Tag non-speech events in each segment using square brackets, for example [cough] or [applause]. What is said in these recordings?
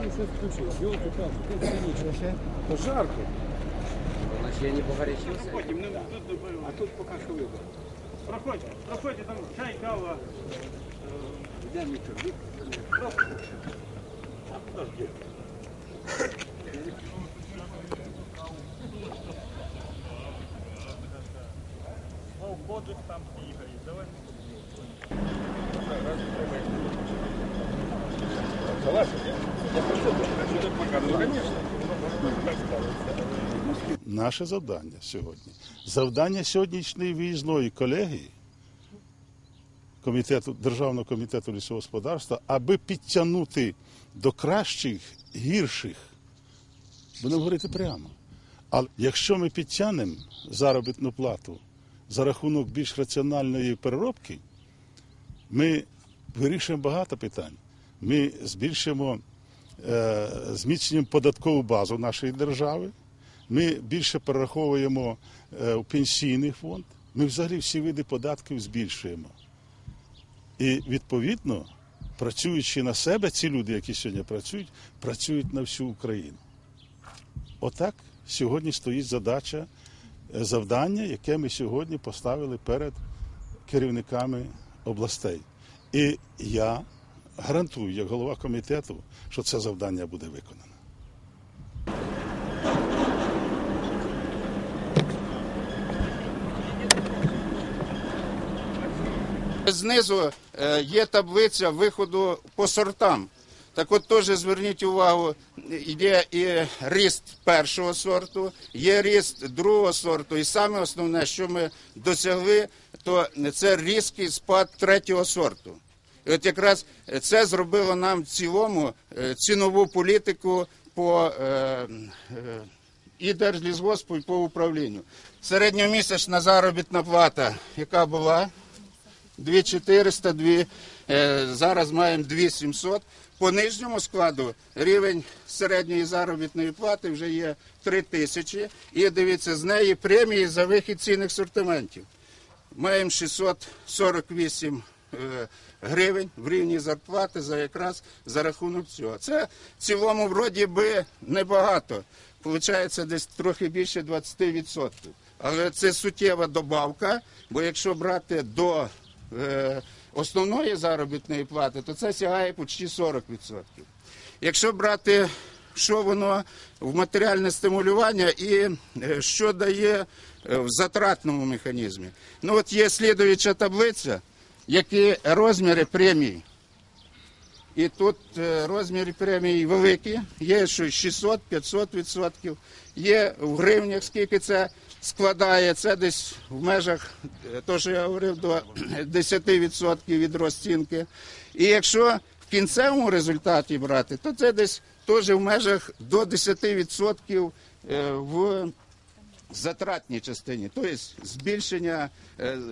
Кстати, він щось включив. Йолки палки де це То жарко. Он ще не погорячився. А тут поки що видно. Проходьте, проходьте, там чай, кава. Де нічого? О, бодик там бігає. Давай. Наше завдання сьогодні. Завдання сьогоднішньої виїзної колегії комітету, Державного комітету лісового господарства, аби підтягнути до кращих, гірших, будемо говорити прямо. Але якщо ми підтягнемо заробітну плату за рахунок більш раціональної переробки, ми вирішуємо багато питань. Ми збільшимо, зміцнюємо податкову базу нашої держави. Ми більше перераховуємо е, в пенсійний фонд. Ми взагалі всі види податків збільшуємо. І відповідно, працюючи на себе, ці люди, які сьогодні працюють, працюють на всю Україну. Отак сьогодні стоїть задача, е, завдання, яке ми сьогодні поставили перед керівниками областей. І я гарантую, як голова комітету, що це завдання буде виконано. Знизу е, є таблиця виходу по сортам. Так от теж зверніть увагу, є і ріст першого сорту, є ріст другого сорту. І саме основне, що ми досягли, то це різкий спад третього сорту. І от якраз це зробило нам в цілому е, цінову політику по е, е, і Держлісгоспу, і по управлінню. Середньомісячна заробітна плата, яка була 2400, 2, е, зараз маємо 2700. По нижньому складу рівень середньої заробітної плати вже є 3000. І дивіться, з неї премії за вихід цінних сортиментів. Маємо 648 е, гривень в рівні зарплати за якраз за рахунок цього. Це в цілому вроді би небагато. Получається десь трохи більше 20%. Але це суттєва добавка, бо якщо брати до е, основної заробітної плати, то це сягає почти 40%. Якщо брати, що воно в матеріальне стимулювання і е, що дає е, в затратному механізмі. Ну от є слідуюча таблиця, які розміри премій. І тут е, розміри премій великі, є що 600-500 відсотків, є в гривнях, скільки це складає, це десь в межах, е, то, що я говорив, до [clears throat] 10% від розцінки. І якщо в кінцевому результаті брати, то це десь теж в межах до 10% е, в затратній частині, тобто збільшення,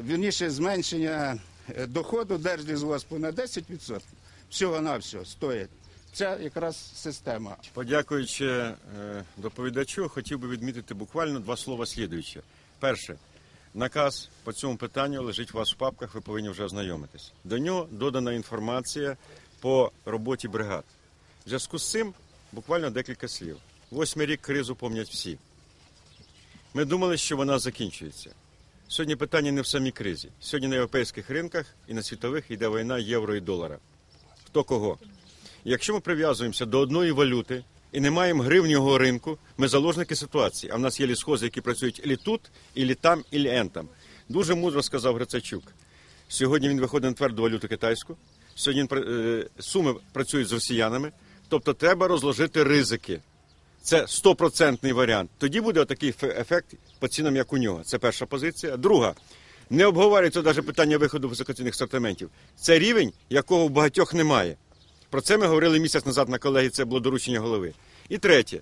вірніше зменшення доходу Держлісгоспу на 10%. Всього-навсього стоїть. Ця якраз система. Подякуючи е, доповідачу, хотів би відмітити буквально два слова слідуюче. Перше, наказ по цьому питанню лежить у вас в папках, ви повинні вже ознайомитись. До нього додана інформація по роботі бригад. В зв'язку з цим буквально декілька слів. Восьмий рік кризу помнять всі. Ми думали, що вона закінчується. Сьогодні питання не в самій кризі. Сьогодні на європейських ринках і на світових йде війна євро і долара. Хто кого? Якщо ми прив'язуємося до одної валюти і не маємо гривнього ринку, ми заложники ситуації. А в нас є лісхози, які працюють ілі тут, ілі там, ілі ентам. Дуже мудро сказав Грицачук. Сьогодні він виходить на тверду валюту китайську. Сьогодні е, суми працюють з росіянами. Тобто треба розложити ризики. Це стопроцентний варіант. Тоді буде отакий фе- ефект по цінам, як у нього. Це перша позиція. Друга. Не обговорюється навіть питання виходу високоцінних сортиментів. Це рівень, якого в багатьох немає. Про це ми говорили місяць назад на колегії, це було доручення голови. І третє.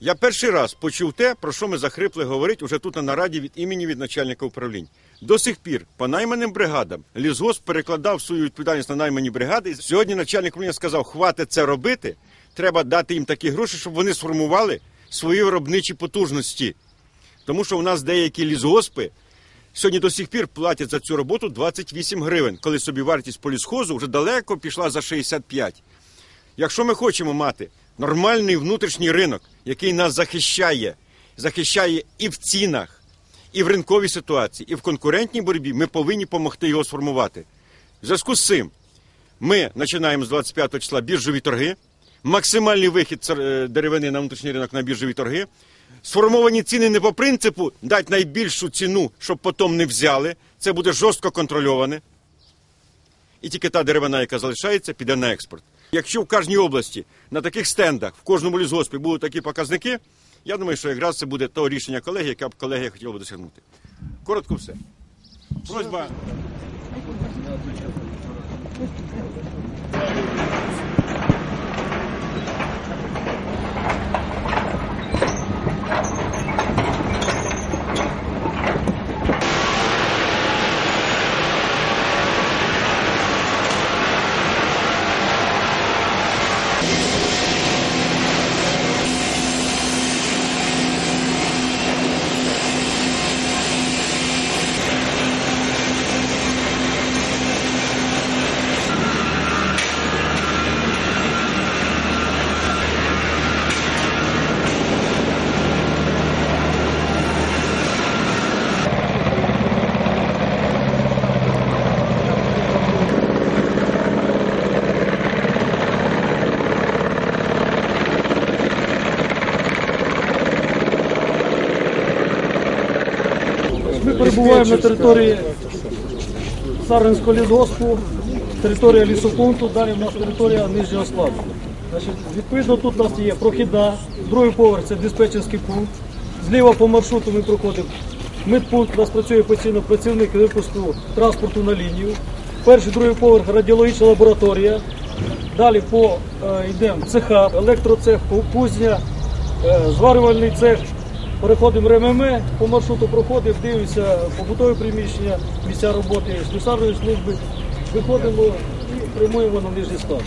Я перший раз почув те, про що ми захрипли говорити уже тут на нараді від імені від начальника управлінь. До сих пір по найманим бригадам лісгосп перекладав свою відповідальність на наймані бригади. І Сьогодні начальник управління сказав, хватить це робити. Треба дати їм такі гроші, щоб вони сформували свої виробничі потужності. Тому що у нас деякі лісгоспи сьогодні до сих пір платять за цю роботу 28 гривень, коли собі вартість полісхозу вже далеко пішла за 65. Якщо ми хочемо мати нормальний внутрішній ринок, який нас захищає, захищає і в цінах, і в ринковій ситуації, і в конкурентній боротьбі, ми повинні допомогти його сформувати. В зв'язку з цим ми починаємо з 25 числа біржові торги, максимальний вихід е, деревини на внутрішній ринок на біржові торги. Сформовані ціни не по принципу дати найбільшу ціну, щоб потім не взяли. Це буде жорстко контрольоване. І тільки та деревина, яка залишається, піде на експорт. Якщо в кожній області на таких стендах, в кожному лісгоспі будуть такі показники, я думаю, що якраз це буде то рішення колеги, яке б колегія хотіла би досягнути. Коротко все. Просьба. Ми перебуваємо на території Сарненського лісгоспу, територія лісопункту, далі в нас територія нижнього складу. Значить, відповідно, тут у нас є прохідна, другий поверх це диспетчерський пункт. Зліва по маршруту ми проходимо. Медпункт, у нас працює постійно працівник випуску транспорту на лінію. Перший, другий поверх радіологічна лабораторія. Далі по е, йдемо цеха, електроцех, кузня, е, зварювальний цех. Переходимо РММ, по маршруту проходимо, дивимося побутові приміщення, місця роботи слюсарної служби. Виходимо і прямуємо на нижній склад.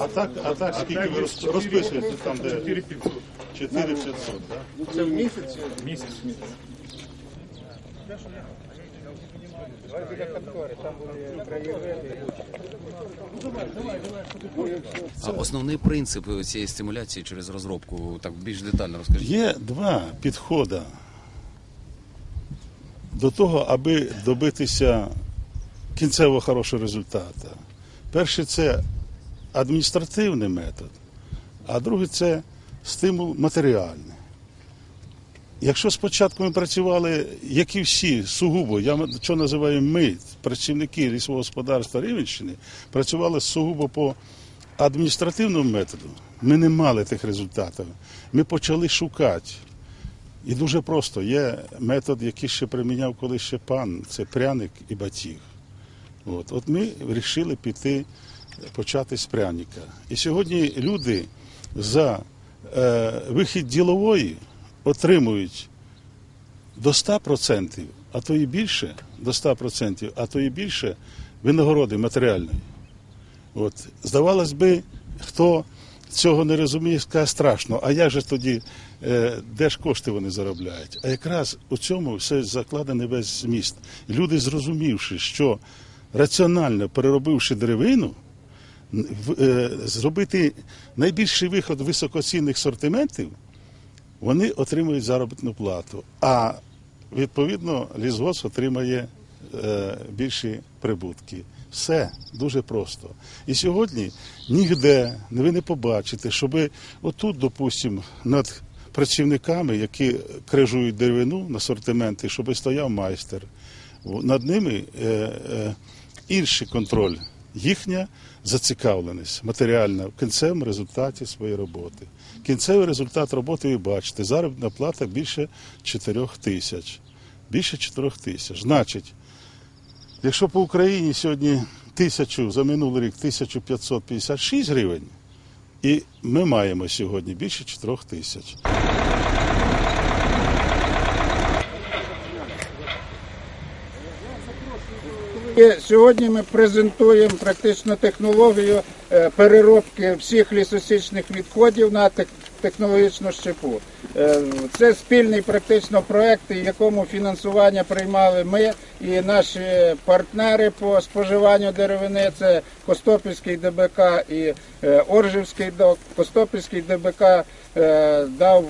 А так, а так скільки ви роз- розписуєте там, де 4500, так? Це в місяць? А основний принцип цієї стимуляції через розробку, так більш детально розкажіть. Є два підходи до того, аби добитися кінцевого хорошого результату. Перший це адміністративний метод, а другий це стимул матеріальний. Якщо спочатку ми працювали, як і всі, сугубо, я що називаю ми, працівники лісового господарства Рівенщини, працювали сугубо по адміністративному методу, ми не мали тих результатів. Ми почали шукати. І дуже просто є метод, який ще приміняв колись ще пан, це пряник і батіг. От, от ми вирішили піти, почати з пряника. І сьогодні люди за е, вихід ділової отримують до 100%, а то і більше, до 100%, а то і більше винагороди матеріальної. От, здавалось би, хто цього не розуміє, скаже страшно. А як же тоді, е, де ж кошти вони заробляють? А якраз у цьому все закладений весь зміст. Люди, зрозумівши, що раціонально переробивши деревину, зробити найбільший виход високоцінних сортиментів, вони отримують заробітну плату. А відповідно лісгосп отримає е, більші прибутки. Все дуже просто. І сьогодні ніде ви не побачите, щоб отут, допустимо, над працівниками, які крижують деревину на сортименти, щоб стояв майстер. Над ними е, е, інший контроль, їхня зацікавленість матеріальна в кінцевому результаті своєї роботи. Кінцевий результат роботи ви бачите. Заробітна плата більше 4 тисяч. Більше 4 тисяч. Значить, якщо по Україні сьогодні тисячу, за минулий рік 1556 гривень, і ми маємо сьогодні більше 4 тисяч. І сьогодні ми презентуємо практично технологію е, переробки всіх лісосічних відходів на технологічну щепу. Е, Це спільний практично проект, в якому фінансування приймали ми і наші партнери по споживанню деревини. Це Костопільський ДБК і е, Оржівський ДОК. Костопільський ДБК дав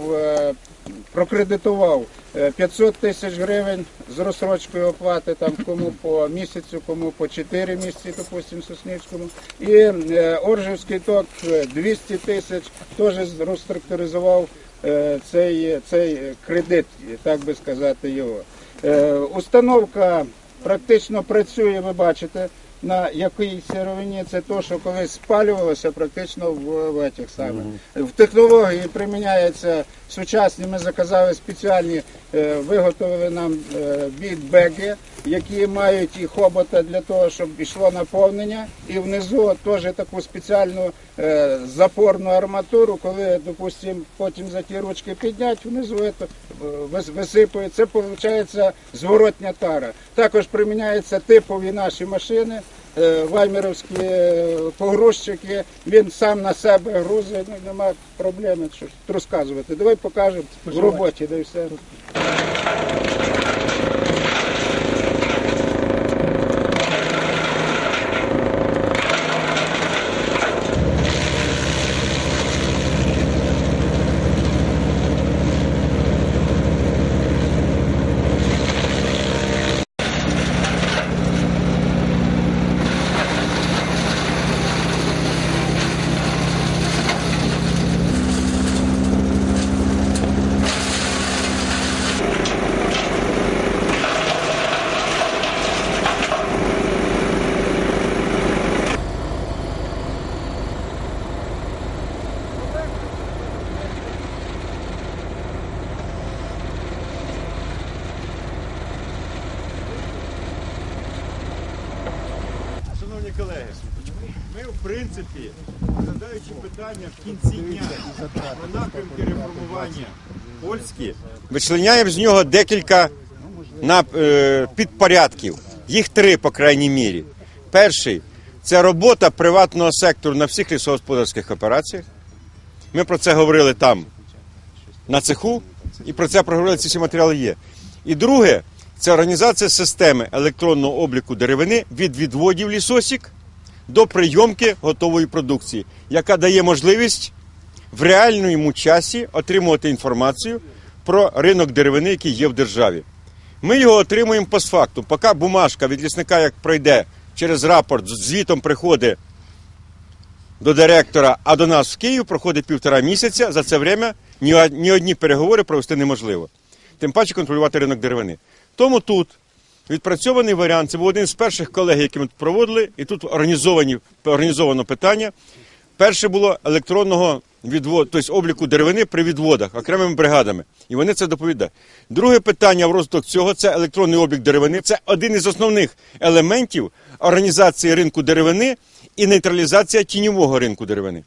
прокредитував е, 500 тисяч гривень з розсрочкою оплати, там кому по місяцю, кому по 4 місяці, допустим, Соснівському. І е, Оржівський ток е, 200 тисяч теж розструктуризував е, цей, цей кредит, так би сказати, його. Е, Установка практично працює, ви бачите. На якій сировині це то, що колись спалювалося практично в, в этих самих. В технології приміняється сучасні. Ми заказали спеціальні, е, виготовили нам е, бітбеги, які мають і хобота для того, щоб йшло наповнення, і внизу теж таку спеціальну е, запорну арматуру, коли, допустимо, потім за ті ручки підняти, внизу це, е, вис- Це виходить зворотня тара. Також приміняються типові наші машини. е, Ваймеровські погрузчики, він сам на себе грузить, ну немає проблеми щось розказувати. Давай покажемо в роботі, де все. Шановні колеги, ми в принципі, розглядаючи питання в кінці дня про напрямки реформування польські, вичленяємо з нього декілька е, підпорядків. Їх три, по крайній мірі. Перший це робота приватного сектору на всіх лісогосподарських операціях. Ми про це говорили там на цеху, і про це проговорили ці всі матеріали є. І друге, це організація системи електронного обліку деревини від відводів лісосік до прийомки готової продукції, яка дає можливість в реальному часі отримувати інформацію про ринок деревини, який є в державі. Ми його отримуємо постфактум. Поки бумажка від лісника, як пройде через рапорт, з звітом приходить до директора, а до нас в Київ проходить півтора місяця. За це время ні одні переговори провести неможливо. Тим паче контролювати ринок деревини. Тому тут відпрацьований варіант. Це був один з перших колег, які ми тут проводили, і тут організовані, організовано питання. Перше було електронного відводу, тобто обліку деревини при відводах окремими бригадами. І вони це доповідають. Друге питання в розвиток цього це електронний облік деревини. Це один із основних елементів організації ринку деревини і нейтралізація тіньового ринку деревини,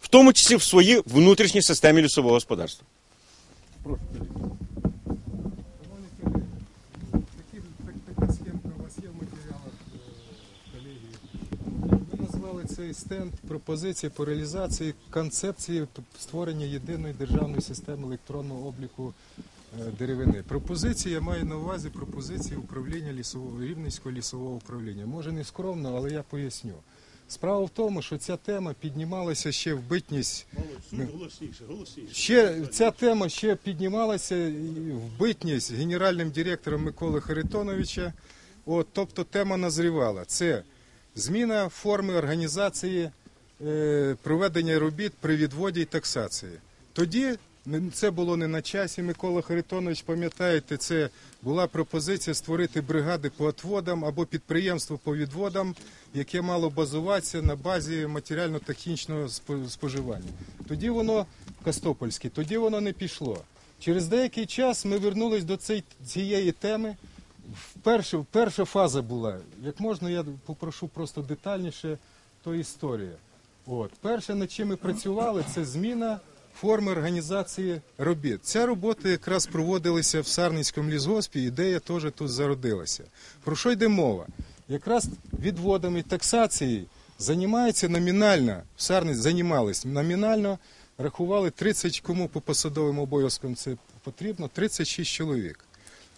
в тому числі в своїй внутрішній системі лісового господарства. Такі, так, така схемка у вас є в матеріалах е, колегії. Ви назвали стенд пропозиції по реалізації концепції створення єдиної державної системи електронного обліку е, деревини. Пропозиції я маю на увазі пропозиції управління лісового рівненського лісового управління. Може не скромно, але я поясню. Справа в тому, що ця тема піднімалася ще в битність Голосніше, голосніше. Ще ця тема ще піднімалася в битність генеральним директором Миколи Харитоновича. От, тобто тема назрівала. Це зміна форми організації е, проведення робіт при відводі і таксації. Тоді це було не на часі. Микола Харитонович, пам'ятаєте, це була пропозиція створити бригади по отводам або підприємство по відводам, яке мало базуватися на базі матеріально-технічного споживання. Тоді воно Костопольське, тоді воно не пішло. Через деякий час ми вернулись до цієї теми. Вперше, перша фаза була. Як можна, я попрошу просто детальніше, то історія. От. Перше, над чим ми працювали, це зміна форми організації робіт. Ця робота якраз проводилася в Сарницькому лісгоспі, ідея теж тут зародилася. Про що йде мова? Якраз відводами таксації займається номінально, в Сарниць займались номінально, рахували 30, кому по посадовим обов'язкам це потрібно, 36 чоловік.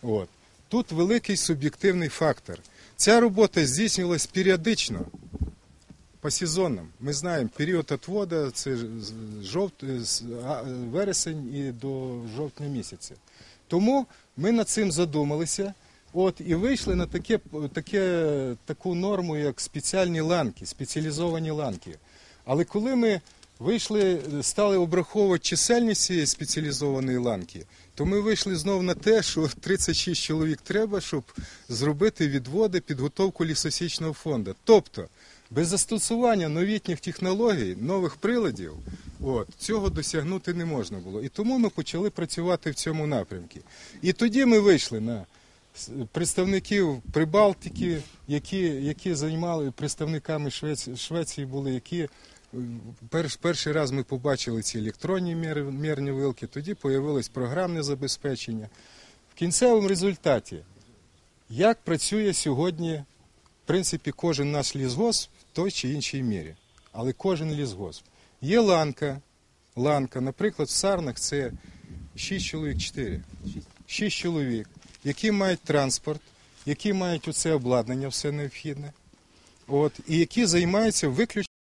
От. Тут великий суб'єктивний фактор. Ця робота здійснювалась періодично, по сезонам. Ми знаємо, період відводу це жовт, вересень і до жовтня місяця. Тому ми над цим задумалися. От і вийшли на таке, таке, таку норму, як спеціальні ланки, спеціалізовані ланки. Але коли ми вийшли, стали обраховувати чисельність цієї спеціалізованої ланки, то ми вийшли знову на те, що 36 чоловік треба, щоб зробити відводи, підготовку лісосічного фонду. Тобто, без застосування новітніх технологій, нових приладів, от, цього досягнути не можна було. І тому ми почали працювати в цьому напрямку. І тоді ми вийшли на представників Прибалтики, які, які займали представниками Швеції, Швеції були, які перш, перший раз ми побачили ці електронні мір, мірні вилки, тоді появилось програмне забезпечення. В кінцевому результаті, як працює сьогодні, в принципі, кожен наш лісгосп в той чи іншій мірі, але кожен лісгосп. Є ланка, ланка, наприклад, в Сарнах це 6 чоловік 4. 6 чоловік, які мають транспорт, які мають оце обладнання, все необхідне, от, і які займаються виключно.